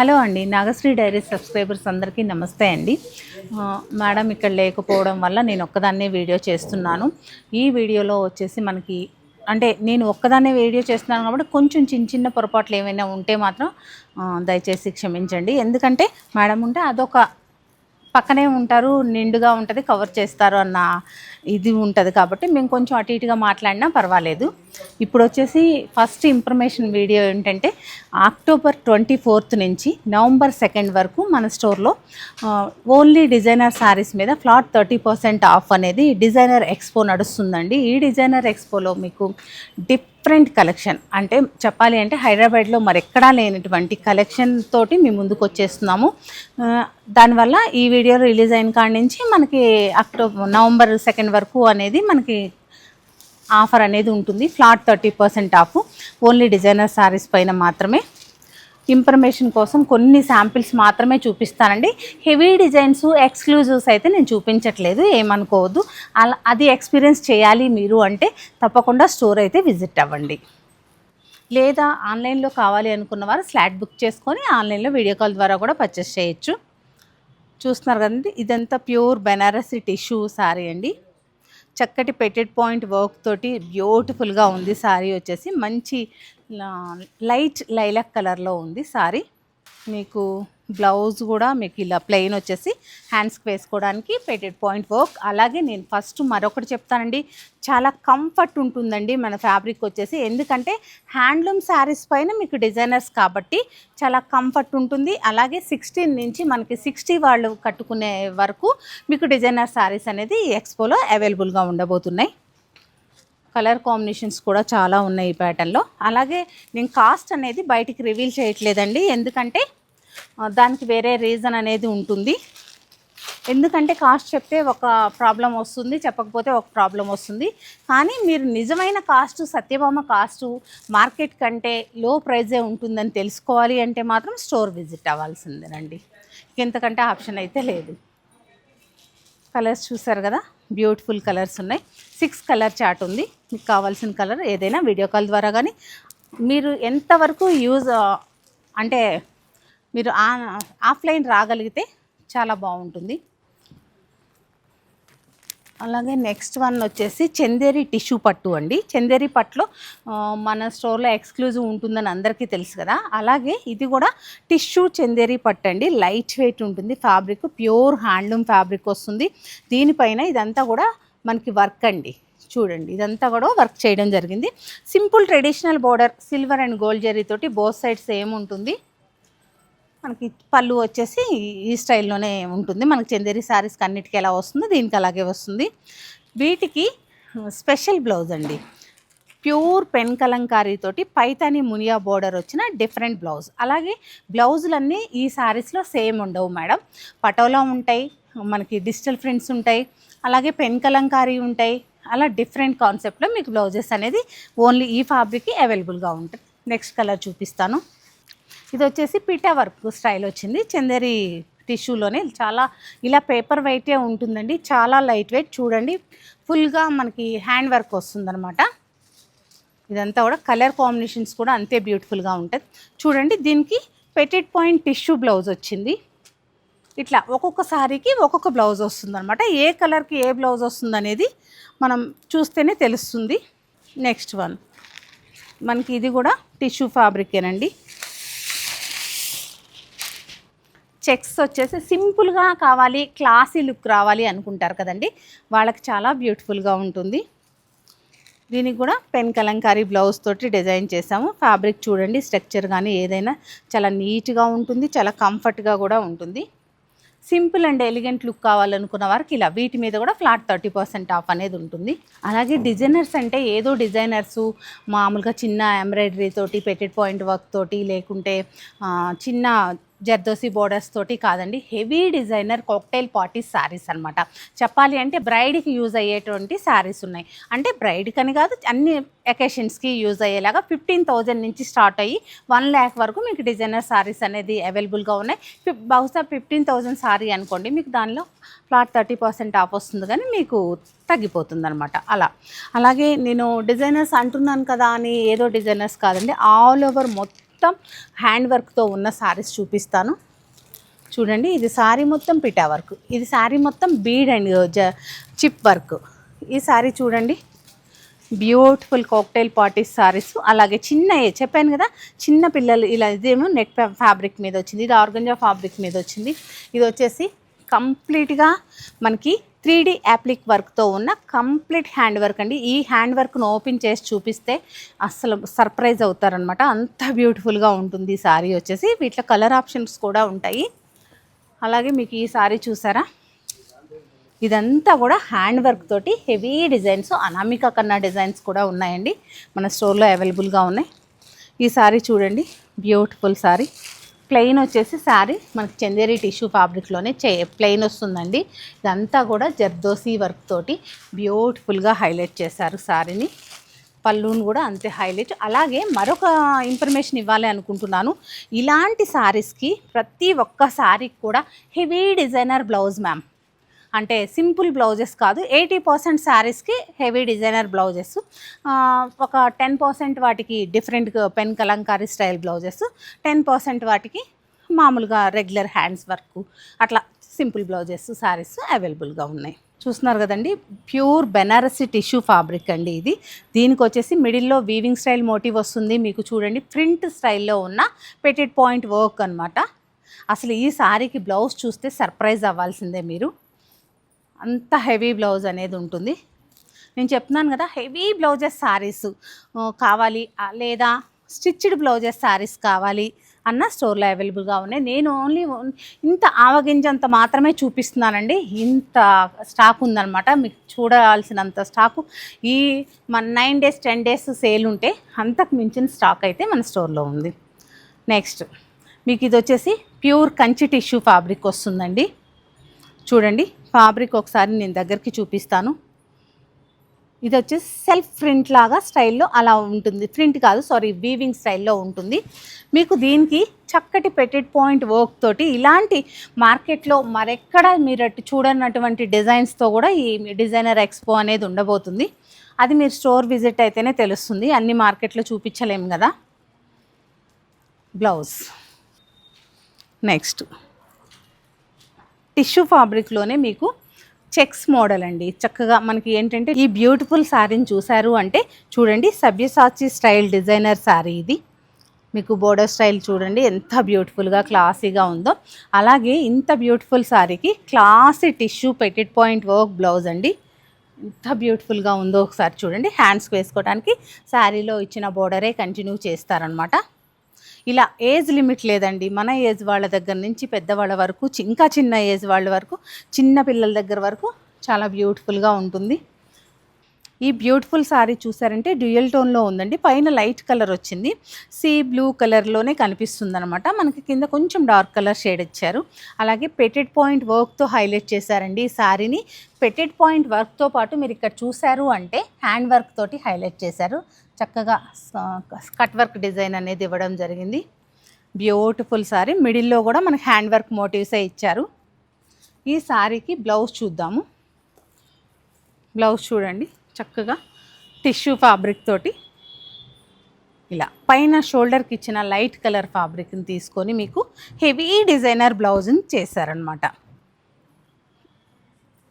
Hello అండి Nagasri dairy subscribers అందరికీ నమస్తే అండి. మేడం ఇక్కడ లేకపోవడం వల్ల నేను ఒక్కదాన్నే వీడియో చేస్తున్నాను. ఈ వీడియోలో వచ్చేసి మనకి అంటే నేను ఒక్కదాన్నే వీడియో చేస్తున్నాను కాబట్టి కొంచెం చిన్న చిన్న పొరపాట్లు ఏమైనా ఉంటే మాత్రం దయచేసి క్షమించండి. ఎందుకంటే మేడం ఉంటే అదొక పక్కనే ఉంటారు నిండుగా ఉంటుంది కవర్ చేస్తారు అన్న ఇది ఉంటుంది కాబట్టి మేము కొంచెం అటు ఇటుగా మాట్లాడినా పర్వాలేదు. ఇప్పుడు వచ్చేసి ఫస్ట్ ఇన్ఫర్మేషన్ వీడియో ఏంటంటే అక్టోబర్ ట్వంటీ ఫోర్త్ నుంచి నవంబర్ సెకండ్ వరకు మన స్టోర్లో ఓన్లీ డిజైనర్ శారీస్ మీద ఫ్లాట్ థర్టీ పర్సెంట్ ఆఫ్ అనేది డిజైనర్ ఎక్స్పో నడుస్తుందండి. ఈ డిజైనర్ ఎక్స్పోలో మీకు డిఫరెంట్ కలెక్షన్. అంటే చెప్పాలి అంటే హైదరాబాద్లో మరెక్కడా లేనటువంటి కలెక్షన్ తోటి మీ ముందుకు వచ్చేస్తున్నాము. దానివల్ల ఈ వీడియో రిలీజ్ అయిన కాడి నుంచి మనకి అక్టోబర్ నవంబర్ సెకండ్ వరకు అనేది మనకి ఆఫర్ అనేది ఉంటుంది. Flat thirty percent off. Only designer saris పైన మాత్రమే. ఇన్ఫర్మేషన్ కోసం కొన్ని శాంపిల్స్ మాత్రమే చూపిస్తానండి. హెవీ డిజైన్స్ ఎక్స్క్లూజివ్స్ అయితే నేను చూపించట్లేదు ఏమనుకోవద్దు. అలా అది ఎక్స్పీరియన్స్ చేయాలి మీరు అంటే తప్పకుండా స్టోర్ అయితే విజిట్ అవ్వండి. లేదా ఆన్లైన్లో కావాలి అనుకున్న వారు స్లాట్ బుక్ చేసుకొని ఆన్లైన్లో వీడియో కాల్ ద్వారా కూడా పర్చేస్ చేయొచ్చు. చూస్తున్నారు కదండి ఇదంతా ప్యూర్ బెనారసి టిష్యూ శారీ అండి. చక్కటి పెటెడ్ పాయింట్ వర్క్ తోటి బ్యూటిఫుల్గా ఉంది శారీ వచ్చేసి. మంచి లైట్ లైలక్ కలర్లో ఉంది శారీ మీకు బ్లౌజ్ కూడా మీకు ఇలా ప్లెయిన్ వచ్చేసి హ్యాండ్స్కి వేసుకోవడానికి పెట్టెడ్ పాయింట్ వర్క్ అలాగే నేను ఫస్ట్ మరొకటి చెప్తానండి. చాలా కంఫర్ట్ ఉంటుందండి మన ఫ్యాబ్రిక్ వచ్చేసి. ఎందుకంటే హ్యాండ్లూమ్ శారీస్ పైన మీకు డిజైనర్స్ కాబట్టి చాలా కంఫర్ట్ ఉంటుంది. అలాగే సిక్స్టీన్ నుంచి మనకి సిక్స్టీ వాళ్ళు కట్టుకునే వరకు మీకు డిజైనర్ శారీస్ అనేది ఎక్స్పోలో అవైలబుల్గా ఉండబోతున్నాయి. కలర్ కాంబినేషన్స్ కూడా చాలా ఉన్నాయి ఈ ప్యాటర్న్లో అలాగే నేను కాస్ట్ అనేది బయటికి రివీల్ చేయట్లేదండి. ఎందుకంటే దానికి వేరే రీజన్ అనేది ఉంటుంది. ఎందుకంటే కాస్ట్ చెప్తే ఒక ప్రాబ్లం వస్తుంది చెప్పకపోతే ఒక ప్రాబ్లం వస్తుంది. కానీ మీరు నిజమైన కాస్ట్ సత్యభామ కాస్ట్ మార్కెట్ కంటే లో ప్రైజే ఉంటుందని తెలుసుకోవాలి అంటే మాత్రం స్టోర్ విజిట్ అవ్వాల్సిందేనండి. ఇంతకంటే ఆప్షన్ అయితే లేదు. కలర్స్ చూసారు కదా? బ్యూటిఫుల్ కలర్స్ ఉన్నాయి. సిక్స్ కలర్ చార్ట్ ఉంది. మీకు కావాల్సిన కలర్ ఏదైనా వీడియో కాల్ ద్వారా కానీ మీరు ఎంతవరకు యూజ్ అంటే మీరు ఆ- ఆఫ్లైన్ రాగలిగితే చాలా బాగుంటుంది. అలాగే నెక్స్ట్ వన్ వచ్చేసి చందేరి టిష్యూ పట్టు అండి. చందేరి పట్టులో మన స్టోర్లో ఎక్స్క్లూజివ్ ఉంటుందని అందరికీ తెలుసు కదా. అలాగే ఇది కూడా టిష్యూ చందేరి పట్టు అండి. లైట్ వెయిట్ ఉంటుంది ఫ్యాబ్రిక్ ప్యూర్ హ్యాండ్లూమ్ ఫ్యాబ్రిక్ వస్తుంది. దీనిపైన ఇదంతా కూడా మనకి వర్క్ అండి. చూడండి ఇదంతా కూడా వర్క్ చేయడం జరిగింది. Simple traditional border silver and gold zari తోటి బోత్ సైడ్స్ సేమ్ ఉంటుంది మనకి పళ్ళు వచ్చేసి ఈ స్టైల్లోనే ఉంటుంది. మనకి చందేరి శారీస్కి అన్నిటికీ ఎలా వస్తుందో దీనికి అలాగే వస్తుంది. వీటికి స్పెషల్ బ్లౌజ్ అండి. ప్యూర్ పెన్ కలంకారీతోటి పైతాని మునియా బోర్డర్ వచ్చిన డిఫరెంట్ బ్లౌజ్. అలాగే బ్లౌజులన్నీ ఈ శారీస్లో సేమ్ ఉండవు మేడం. పటోలా ఉంటాయి మనకి డిజిటల్ ప్రింట్స్ ఉంటాయి అలాగే పెన్ కలంకారీ ఉంటాయి. అలా డిఫరెంట్ కాన్సెప్ట్లో మీకు బ్లౌజెస్ అనేది ఓన్లీ ఈ ఫ్యాబ్రిక్కి అవైలబుల్గా ఉంటుంది. నెక్స్ట్ కలర్ చూపిస్తాను. ఇది వచ్చేసి పిటా వర్క్ స్టైల్ వచ్చింది. చందేరి టిష్యూలోనే చాలా ఇలా పేపర్ వెయిటే ఉంటుందండి. చాలా లైట్ వెయిట్ చూడండి. ఫుల్గా మనకి హ్యాండ్ వర్క్ వస్తుందన్నమాట. ఇదంతా కూడా కలర్ కాంబినేషన్స్ కూడా అంతే బ్యూటిఫుల్గా ఉంటుంది. చూడండి దీనికి పెటెడ్ పాయింట్ టిష్యూ బ్లౌజ్ వచ్చింది. ఇట్లా ఒక్కొక్క సారీకి ఒక్కొక్క బ్లౌజ్ వస్తుందన్నమాట. ఏ కలర్కి ఏ బ్లౌజ్ వస్తుంది అనేది మనం చూస్తేనే తెలుస్తుంది. Next one. మనకి ఇది కూడా టిష్యూ ఫ్యాబ్రికేనండి చెక్స్ వచ్చేసి సింపుల్గా కావాలి క్లాసీ లుక్ రావాలి అనుకుంటారు కదండి. వాళ్ళకి చాలా బ్యూటిఫుల్గా ఉంటుంది. దీనికి కూడా పెన్ కలంకారీ బ్లౌజ్ తోటి డిజైన్ చేసాము ఫ్యాబ్రిక్ చూడండి స్ట్రక్చర్ కానీ ఏదైనా చాలా నీట్గా ఉంటుంది చాలా కంఫర్ట్గా కూడా ఉంటుంది. సింపుల్ అండ్ ఎలిగెంట్ లుక్ కావాలనుకున్న వారికి ఇలా వీటి మీద కూడా ఫ్లాట్ థర్టీ పర్సెంట్ ఆఫ్ అనేది ఉంటుంది. అలాగే డిజైనర్స్ అంటే ఏదో డిజైనర్స్ మామూలుగా చిన్న ఎంబ్రాయిడరీ తోటి పెటెడ్ పాయింట్ వర్క్ తోటి లేకుంటే చిన్న జర్దోసి బోర్డర్స్ తోటి కాదండి. Heavy designer cocktail party saris అనమాట చెప్పాలి అంటే బ్రైడ్కి యూజ్ అయ్యేటువంటి శారీస్ ఉన్నాయి. అంటే బ్రైడ్కి అని కాదు అన్ని ఎకేషన్స్కి యూజ్ అయ్యేలాగా ఫిఫ్టీన్ థౌజండ్ నుంచి స్టార్ట్ అయ్యి వన్ ల్యాక్ వరకు మీకు డిజైనర్ శారీస్ అనేది అవైలబుల్గా ఉన్నాయి. ఫిఫ్- బహుశా ఫిఫ్టీన్ థౌజండ్ శారీ అనుకోండి మీకు దానిలో ఫ్లాట్ థర్టీ పర్సెంట్ ఆఫ్ వస్తుంది కానీ మీకు తగ్గిపోతుంది అనమాట అలా. అలాగే నేను డిజైనర్స్ అంటున్నాను కదా అని ఏదో డిజైనర్స్ కాదండి ఆల్ ఓవర్ మొత్తం మొత్తం హ్యాండ్ వర్క్తో ఉన్న సారీస్ చూపిస్తాను. చూడండి ఇది సారీ మొత్తం పిటా వర్క్. ఇది సారీ మొత్తం బీడ్ అండ్ చిప్ వర్క్. ఈ సారీ చూడండి బ్యూటిఫుల్ కాక్టైల్ పార్టీస్ సారీస్. అలాగే చిన్న చెప్పాను కదా చిన్న పిల్లలు ఇలా ఇదేమో నెట్ ఫ్యాబ్రిక్ మీద వచ్చింది ఇది ఆర్గంజా ఫ్యాబ్రిక్ మీద వచ్చింది. ఇది వచ్చేసి కంప్లీట్గా మనకి త్రీ డి యాప్లిక్ వర్క్తో ఉన్న కంప్లీట్ హ్యాండ్ వర్క్ అండి. ఈ హ్యాండ్ వర్క్ను ఓపెన్ చేసి చూపిస్తే అసలు సర్ప్రైజ్ అవుతారనమాట అంత బ్యూటిఫుల్గా ఉంటుంది ఈ సారీ వచ్చేసి. వీటిలో కలర్ ఆప్షన్స్ కూడా ఉంటాయి. అలాగే మీకు ఈ సారీ చూసారా? ఇదంతా కూడా హ్యాండ్ వర్క్ తోటి హెవీ డిజైన్స్ అనామిక కన్నా డిజైన్స్ కూడా ఉన్నాయండి. మన స్టోర్లో అవైలబుల్గా ఉన్నాయి. ఈ సారీ చూడండి. Beautiful sorry. ప్లెయిన్ వచ్చేసి శారీ మనకి చందేరి టిష్యూ ఫ్యాబ్రిక్లోనే చే ప్లెయిన్ వస్తుందండి. ఇదంతా కూడా జర్దోసి వర్క్ తోటి బ్యూటిఫుల్గా హైలైట్ చేశారు శారీని. పళ్ళును కూడా అంతే హైలైట్. అలాగే మరొక ఇన్ఫర్మేషన్ ఇవ్వాలి అనుకుంటున్నాను. ఇలాంటి శారీస్కి ప్రతి ఒక్క శారీకి కూడా హెవీ డిజైనర్ బ్లౌజ్ మ్యామ్. అంటే సింపుల్ బ్లౌజెస్ కాదు. ఎయిటీ పర్సెంట్ శారీస్కి హెవీ డిజైనర్ బ్లౌజెస్. ఒక టెన్ పర్సెంట్ వాటికి different pen Kalamkari style blouses. Ten percent వాటికి మామూలుగా రెగ్యులర్ హ్యాండ్స్ వర్క్. అట్లా సింపుల్ బ్లౌజెస్ శారీస్ అవైలబుల్గా ఉన్నాయి. చూస్తున్నారు కదండి? ప్యూర్ బెనారసి టిష్యూ ఫ్యాబ్రిక్ అండి ఇది. దీనికి వచ్చేసి మిడిల్లో వీవింగ్ స్టైల్ మోటివ్ వస్తుంది. మీకు చూడండి ప్రింట్ స్టైల్లో ఉన్న పెటెడ్ పాయింట్ వర్క్ అన్నమాట. అసలు ఈ శారీకి బ్లౌజ్ చూస్తే సర్ప్రైజ్ అవ్వాల్సిందే మీరు. అంత హెవీ బ్లౌజ్ అనేది ఉంటుంది. నేను చెప్తున్నాను కదా హెవీ బ్లౌజెస్ శారీస్ కావాలి లేదా స్టిచ్డ్ బ్లౌజెస్ శారీస్ కావాలి అన్న స్టోర్లో అవైలబుల్గా ఉన్నాయి. నేను ఓన్లీ ఇంత ఆవగింజంత మాత్రమే చూపిస్తున్నానండి. ఇంత స్టాక్ ఉందన్నమాట. మీకు చూడాల్సినంత స్టాకు. ఈ మన nine days ten days sale ఉంటే అంతకు మించిన స్టాక్ అయితే మన స్టోర్లో ఉంది. నెక్స్ట్ మీకు ఇది వచ్చేసి ప్యూర్ కంచి టిష్యూ ఫ్యాబ్రిక్ వస్తుందండి. చూడండి. ఫ్యాబ్రిక్ ఒకసారి నేను దగ్గరికి చూపిస్తాను. ఇది వచ్చేసి సెల్ఫ్ ప్రింట్ లాగా స్టైల్లో అలా ఉంటుంది. ప్రింట్ కాదు సారీ వీవింగ్ స్టైల్లో ఉంటుంది. మీకు దీనికి చక్కటి పెట్టెడ్ పాయింట్ వర్క్ తోటి ఇలాంటి మార్కెట్లో మరెక్కడ మీరు అటు చూడనటువంటి డిజైన్స్తో కూడా ఈ డిజైనర్ ఎక్స్పో అనేది ఉండబోతుంది. అది మీరు స్టోర్ విజిట్ అయితేనే తెలుస్తుంది. అన్ని మార్కెట్లో చూపించలేము కదా. బ్లౌజ్. నెక్స్ట్. టిష్యూ ఫ్యాబ్రిక్లోనే మీకు చెక్స్ మోడల్ అండి. చక్కగా మనకి ఏంటంటే ఈ బ్యూటిఫుల్ శారీని చూశారు అంటే చూడండి సభ్యసాచి స్టైల్ డిజైనర్ శారీ ఇది. మీకు బోర్డర్ స్టైల్ చూడండి ఎంత బ్యూటిఫుల్గా క్లాసీగా ఉందో. అలాగే ఇంత బ్యూటిఫుల్ శారీకి క్లాసీ టిష్యూ పెటెడ్ పాయింట్ వర్క్ బ్లౌజ్ అండి. ఎంత బ్యూటిఫుల్గా ఉందో ఒకసారి చూడండి. హ్యాండ్స్కి వేసుకోవడానికి శారీలో ఇచ్చిన బోర్డరే కంటిన్యూ చేస్తారనమాట ఇలా ఏజ్ లిమిట్ లేదండి. మన ఏజ్ వాళ్ళ దగ్గర నుంచి పెద్దవాళ్ళ వరకు ఇంకా చిన్న ఏజ్ వాళ్ళ వరకు చిన్న పిల్లల దగ్గర వరకు చాలా బ్యూటిఫుల్గా ఉంటుంది. ఈ బ్యూటిఫుల్ సారీ చూసారంటే డ్యూయల్ టోన్లో ఉందండి. పైన లైట్ కలర్ వచ్చింది. సీ బ్లూ కలర్లోనే కనిపిస్తుంది అనమాట మనకి కింద కొంచెం డార్క్ కలర్ షేడ్ ఇచ్చారు. అలాగే పెటెడ్ పాయింట్ వర్క్తో హైలైట్ చేశారండి ఈ సారీని. పెటెడ్ పాయింట్ వర్క్తో పాటు మీరు ఇక్కడ చూశారు అంటే హ్యాండ్ వర్క్ తోటి హైలైట్ చేశారు. చక్కగా కట్ వర్క్ డిజైన్ అనేది ఇవ్వడం జరిగింది. బ్యూటిఫుల్ సారీ. మిడిల్లో కూడా మనకి హ్యాండ్ వర్క్ మోటివ్సే ఇచ్చారు. ఈ శారీకి బ్లౌజ్ చూద్దాము. బ్లౌజ్ చూడండి. చక్కగా టిష్యూ ఫ్యాబ్రిక్ తోటి ఇలా పైన షోల్డర్కి ఇచ్చిన లైట్ కలర్ ఫ్యాబ్రిక్ని తీసుకొని మీకు హెవీ డిజైనర్ బ్లౌజ్ని చేశారనమాట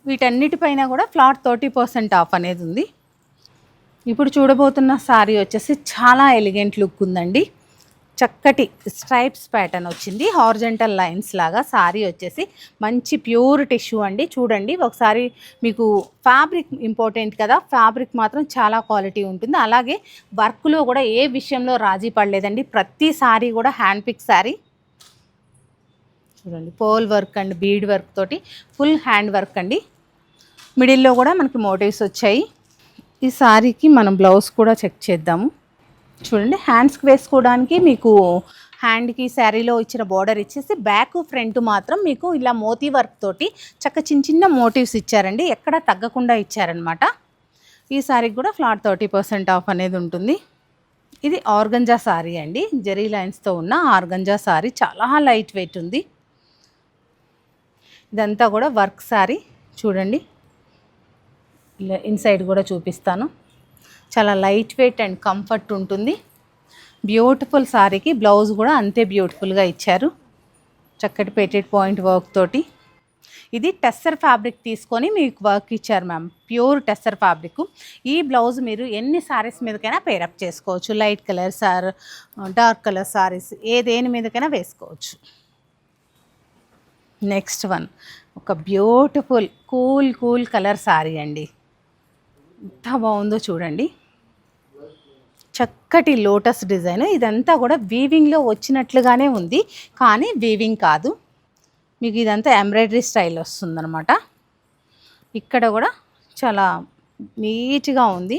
వీటన్నిటిపైన కూడా ఫ్లాట్ థర్టీ పర్సెంట్ ఆఫ్ అనేది ఉంది. ఇప్పుడు చూడబోతున్న శారీ వచ్చేసి చాలా ఎలిగెంట్ లుక్ ఉందండి. చక్కటి స్ట్రైప్స్ ప్యాటర్న్ వచ్చింది. హార్జెంటల్ లైన్స్ లాగా సారీ వచ్చేసి మంచి ప్యూర్ టిష్యూ అండి. చూడండి ఒకసారి మీకు ఫ్యాబ్రిక్ ఇంపార్టెంట్ కదా ఫ్యాబ్రిక్ మాత్రం చాలా క్వాలిటీ ఉంటుంది. అలాగే వర్క్లో కూడా ఏ విషయంలో రాజీ పడలేదండి. ప్రతి సారీ కూడా హ్యాండ్ పిక్ సారీ. చూడండి pole work and bead work తోటి ఫుల్ హ్యాండ్ వర్క్ అండి. మిడిల్లో కూడా మనకి మోటివ్స్ వచ్చాయి. ఈ సారీకి మనం బ్లౌజ్ కూడా చెక్ చేద్దాము. చూడండి హ్యాండ్స్కి వేసుకోవడానికి మీకు హ్యాండ్కి శారీలో ఇచ్చిన బార్డర్ ఇచ్చేసి బ్యాక్ ఫ్రంట్ మాత్రం మీకు ఇలా మోతీ వర్క్ తోటి చక్క చిన్న చిన్న మోటివ్స్ ఇచ్చారండి. ఎక్కడ తగ్గకుండా ఇచ్చారనమాట ఈ శారీకి కూడా ఫ్లాట్ థర్టీ పర్సెంట్ ఆఫ్ అనేది ఉంటుంది. ఇది ఆర్గంజా సారీ అండి. జెరీ లైన్స్తో ఉన్న ఆర్గంజా సారీ. చాలా లైట్ వెయిట్ ఉంది. ఇదంతా కూడా వర్క్ సారీ. చూడండి ఇన్సైడ్ కూడా చూపిస్తాను. చాలా లైట్ వెయిట్ అండ్ కంఫర్ట్ ఉంటుంది. బ్యూటిఫుల్ సారీకి బ్లౌజ్ కూడా అంతే బ్యూటిఫుల్గా ఇచ్చారు. చక్కటి పెట్టెడ్ పాయింట్ వర్క్ తోటి. ఇది టెస్సర్ ఫ్యాబ్రిక్ తీసుకొని మీకు వర్క్ ఇచ్చారు మ్యామ్. Pure tussar fabric. ఈ బ్లౌజ్ మీరు ఎన్ని సారీస్ మీదకైనా పేరప్ చేసుకోవచ్చు. Light colour sir dark colour saris ఏ దేని మీదకైనా వేసుకోవచ్చు. Next one. ఒక beautiful cool cool colour sari అండి. ఎంత బాగుందో చూడండి. చక్కటి లోటస్ డిజైన్. ఇదంతా కూడా వీవింగ్లో వచ్చినట్లుగానే ఉంది. కానీ వీవింగ్ కాదు. మీకు ఇదంతా ఎంబ్రాయిడరీ స్టైల్ వస్తుందన్నమాట. ఇక్కడ కూడా చాలా నీట్గా ఉంది.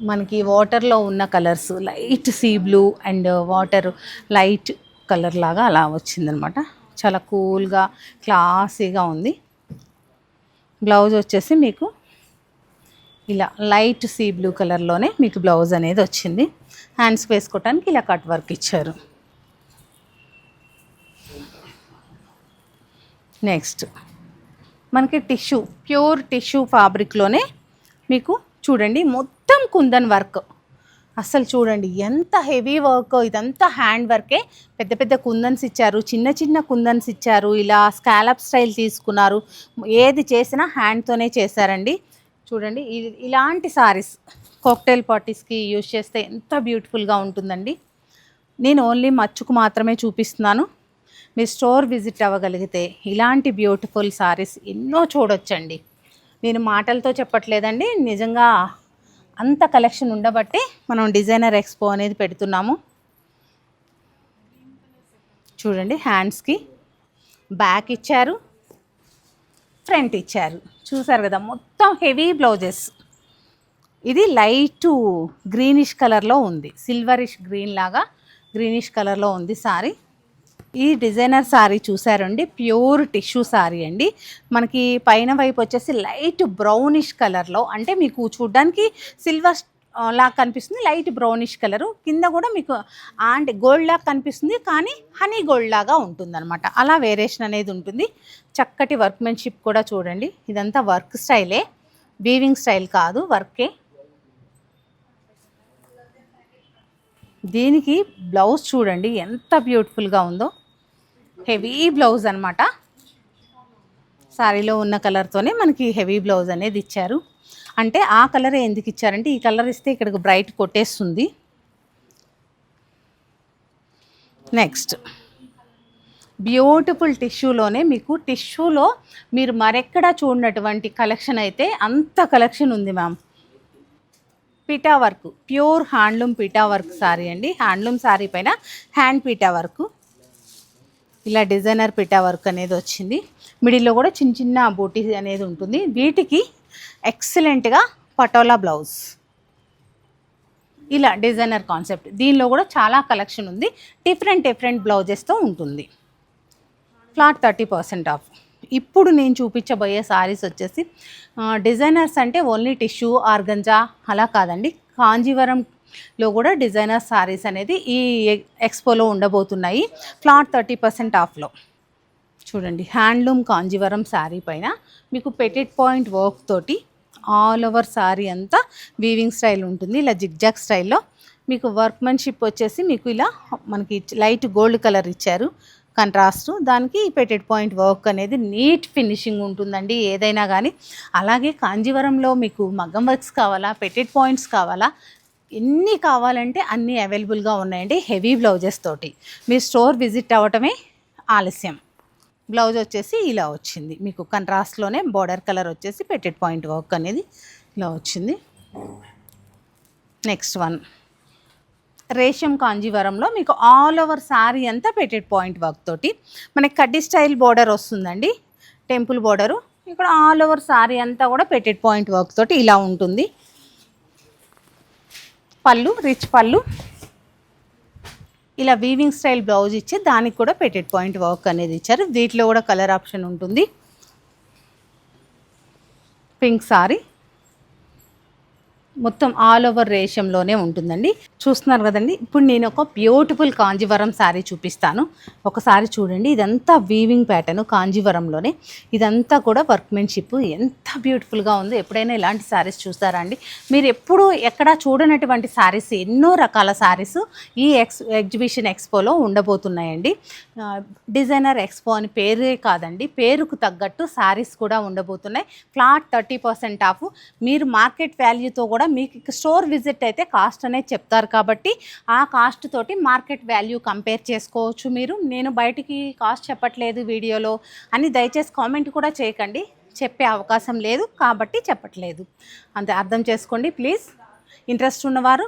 మనకి వాటర్లో ఉన్న colours light sea blue and water light colour లాగా అలా వచ్చిందనమాట చాలా కూల్గా క్లాసీగా ఉంది. బ్లౌజ్ వచ్చేసి మీకు ఇలా లైట్ సీ బ్లూ కలర్లోనే మీకు బ్లౌజ్ అనేది వచ్చింది. హ్యాండ్స్ వేసుకోవటానికి ఇలా కట్ వర్క్ ఇచ్చారు. నెక్స్ట్ మనకి టిష్యూ ప్యూర్ టిష్యూ ఫ్యాబ్రిక్లోనే మీకు చూడండి మొత్తం కుందన్ వర్క్. అసలు చూడండి ఎంత హెవీ వర్క్ ఇదంతా హ్యాండ్ వర్కే. పెద్ద పెద్ద కుందన్స్ ఇచ్చారు చిన్న చిన్న కుందన్స్ ఇచ్చారు ఇలా స్కాలప్ స్టైల్ తీసుకున్నారు. ఏది చేసినా హ్యాండ్తోనే చేశారండి. చూడండి ఇ- ఇలాంటి సారీస్ కాక్టైల్ పార్టీస్కి యూజ్ చేస్తే ఎంత బ్యూటిఫుల్గా ఉంటుందండి. నేను ఓన్లీ మచ్చుకు మాత్రమే చూపిస్తున్నాను. మీ స్టోర్ విజిట్ అవ్వగలిగితే ఇలాంటి బ్యూటిఫుల్ సారీస్ ఎన్నో చూడొచ్చండి. నేను మాటలతో చెప్పట్లేదండి నిజంగా అంత కలెక్షన్ ఉండబట్టి మనం డిజైనర్ ఎక్స్పో అనేది పెడుతున్నాము. చూడండి హ్యాండ్స్కి బ్యాక్ ఇచ్చారు ఫ్రంట్ ఇచ్చారు. చూసారు కదా మొత్తం హెవీ బ్లౌజెస్. ఇది లైట్ గ్రీనిష్ కలర్లో ఉంది సిల్వరిష్ గ్రీన్ లాగా గ్రీనిష్ కలర్లో ఉంది సారీ. ఈ డిజైనర్ సారీ చూసారండి? ప్యూర్ టిష్యూ సారీ అండి. మనకి పైన వైపు వచ్చేసి లైట్ బ్రౌనిష్ కలర్లో అంటే మీకు చూడడానికి సిల్వర్ లాగా కనిపిస్తుంది. Light brownish colour. కింద కూడా మీకు అంటే గోల్డ్ లాగా కనిపిస్తుంది. కానీ హనీ గోల్డ్ లాగా ఉంటుందన్నమాట. అలా వేరియేషన్ అనేది ఉంటుంది. చక్కటి వర్క్మెన్షిప్ కూడా చూడండి. ఇదంతా వర్క్ స్టైలే. వీవింగ్ స్టైల్ కాదు వర్కే. దీనికి బ్లౌజ్ చూడండి. ఎంత బ్యూటిఫుల్గా ఉందో. హెవీ బ్లౌజ్ అనమాట శారీలో ఉన్న కలర్తోనే మనకి హెవీ బ్లౌజ్ అనేది ఇచ్చారు. అంటే ఆ కలర్ ఎందుకు ఇచ్చారంటే ఈ కలర్ ఇస్తే ఇక్కడికి బ్రైట్ కొట్టేస్తుంది. నెక్స్ట్. బ్యూటిఫుల్ టిష్యూలోనే మీకు టిష్యూలో మీరు మరెక్కడా చూడనటువంటి కలెక్షన్ అయితే అంత కలెక్షన్ ఉంది మ్యామ్. పీటా వర్క్ ప్యూర్ హ్యాండ్లూమ్ పీటా వర్క్ సారీ అండి. హ్యాండ్లూమ్ సారీ పైన హ్యాండ్ పీటా వర్క్. ఇలా డిజైనర్ పిటా వర్క్ అనేది వచ్చింది. మిడిల్లో కూడా చిన్న చిన్న బూటీ అనేది ఉంటుంది. వీటికి ఎక్సలెంట్గా పటోలా బ్లౌజ్ ఇలా డిజైనర్ కాన్సెప్ట్ దీనిలో కూడా చాలా కలెక్షన్ ఉంది. డిఫరెంట్ డిఫరెంట్ బ్లౌజెస్తో ఉంటుంది. ఫ్లాట్ థర్టీ పర్సెంట్ ఆఫ్ ఇప్పుడు నేను చూపించబోయే సారీస్ వచ్చేసి డిజైనర్స్ అంటే ఓన్లీ టిష్యూ ఆర్గంజా అలా కాదండి. కాంజీవరం లో కూడా డిజైనర్ సారీస్ అనేది ఈ ఎక్స్పోలో ఉండబోతున్నాయి. ఫ్లాట్ థర్టీ పర్సెంట్ ఆఫ్లో. చూడండి హ్యాండ్లూమ్ కాంజీవరం శారీ పైన మీకు పెటెడ్ పాయింట్ వర్క్ తోటి ఆల్ ఓవర్ శారీ అంతా వీవింగ్ స్టైల్ ఉంటుంది. ఇలా జిగ్జాగ్ స్టైల్లో మీకు వర్క్మెన్షిప్ వచ్చేసి మీకు ఇలా మనకి లైట్ గోల్డ్ కలర్ ఇచ్చారు. కంట్రాస్ట్. దానికి పెటెడ్ పాయింట్ వర్క్ అనేది నీట్ ఫినిషింగ్ ఉంటుందండి ఏదైనా కానీ అలాగే కాంజీవరంలో మీకు మగ్గం వర్క్స్ కావాలా పెటెడ్ పాయింట్స్ కావాలా ఎన్ని కావాలంటే అన్నీ అవైలబుల్గా ఉన్నాయండి. హెవీ బ్లౌజెస్ తోటి. మీ స్టోర్ విజిట్ అవ్వటమే ఆలస్యం. బ్లౌజ్ వచ్చేసి ఇలా వచ్చింది. మీకు కంట్రాస్ట్లోనే బార్డర్ కలర్ వచ్చేసి పెట్టెడ్ పాయింట్ వర్క్ అనేది ఇలా వచ్చింది. నెక్స్ట్ వన్ రేషం కాంజీవరంలో మీకు ఆల్ ఓవర్ శారీ అంతా పెట్టెడ్ పాయింట్ వర్క్ తోటి. మనకి కడ్డీ స్టైల్ బార్డర్ వస్తుందండి. టెంపుల్ బార్డరు ఇక్కడ ఆల్ ఓవర్ శారీ అంతా కూడా పెట్టెడ్ పాయింట్ వర్క్ తోటి ఇలా ఉంటుంది. పళ్ళు రిచ్ పళ్ళు. ఇలా వీవింగ్ స్టైల్ బ్లౌజ్ ఇచ్చి దానికి కూడా పెట్టెడ్ పాయింట్ వర్క్ అనేది ఇచ్చారు. వీటిలో కూడా కలర్ ఆప్షన్ ఉంటుంది. పింక్ సారీ మొత్తం ఆల్ ఓవర్ రేషంలోనే ఉంటుందండి. చూస్తున్నారు కదండి ఇప్పుడు నేను ఒక బ్యూటిఫుల్ కాంజీవరం శారీ చూపిస్తాను. ఒకసారి చూడండి ఇదంతా వీవింగ్ ప్యాటర్న్ కాంజీవరంలోనే. ఇదంతా కూడా వర్క్మెన్షిప్ ఎంత బ్యూటిఫుల్గా ఉందో ఎప్పుడైనా ఇలాంటి శారీస్ చూస్తారా అండి? మీరు ఎప్పుడు ఎక్కడ చూడనటువంటి శారీస్ ఎన్నో రకాల శారీస్ ఈ ఎక్స్ ఎగ్జిబిషన్ ఎక్స్పోలో ఉండబోతున్నాయండి. డిజైనర్ ఎక్స్పో అని పేరే కాదండి పేరుకు తగ్గట్టు శారీస్ కూడా ఉండబోతున్నాయి. ఫ్లాట్ థర్టీ పర్సెంట్ ఆఫ్ మీరు మార్కెట్ వాల్యూతో కూడా మీకు స్టోర్ విజిట్ అయితే కాస్ట్ అనేది చెప్తారు కాబట్టి ఆ కాస్ట్ తోటి మార్కెట్ వాల్యూ కంపేర్ చేసుకోవచ్చు మీరు. నేను బయటికి కాస్ట్ చెప్పట్లేదు వీడియోలో అని దయచేసి కామెంట్ కూడా చేయకండి. చెప్పే అవకాశం లేదు కాబట్టి చెప్పట్లేదు. అంతే అర్థం చేసుకోండి ప్లీజ్. ఇంట్రెస్ట్ ఉన్నవారు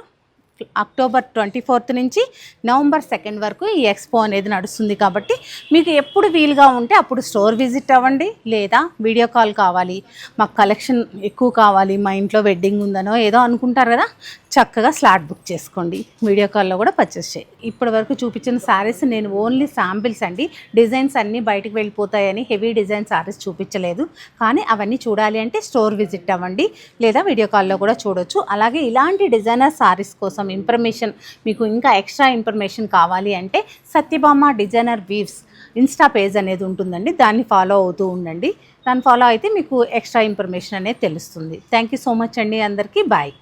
అక్టోబర్ ట్వంటీ ఫోర్త్ నుంచి నవంబర్ సెకండ్ వరకు ఈ ఎక్స్పో అనేది నడుస్తుంది కాబట్టి మీకు ఎప్పుడు వీలుగా ఉంటే అప్పుడు స్టోర్ విజిట్ అవ్వండి లేదా వీడియో కాల్ కావాలి. మాకు కలెక్షన్ ఎక్కువ కావాలి. మా ఇంట్లో వెడ్డింగ్ ఉందనో ఏదో అనుకుంటారు కదా? చక్కగా స్లాట్ బుక్ చేసుకోండి. వీడియో కాల్లో కూడా పర్చేస్ చేయి. ఇప్పటి వరకు చూపించిన శారీస్ నేను ఓన్లీ శాంపిల్స్ అండి. డిజైన్స్ అన్నీ బయటకు వెళ్ళిపోతాయని హెవీ డిజైన్ శారీస్ చూపించలేదు. కానీ అవన్నీ చూడాలి అంటే స్టోర్ విజిట్ అవ్వండి. లేదా వీడియో కాల్లో కూడా చూడొచ్చు. అలాగే ఇలాంటి డిజైనర్ శారీస్ కోసం ఇన్ఫర్మేషన్ మీకు ఇంకా ఎక్స్ట్రా ఇన్ఫర్మేషన్ కావాలి అంటే Satyabhama designer weaves insta page అనేది ఉంటుందండి. దాన్ని ఫాలో అవుతూ ఉండండి. దాన్ని ఫాలో అయితే మీకు ఎక్స్ట్రా ఇన్ఫర్మేషన్ అనేది తెలుస్తుంది. థ్యాంక్ యూ సో మచ్ అండి అందరికీ. బాయ్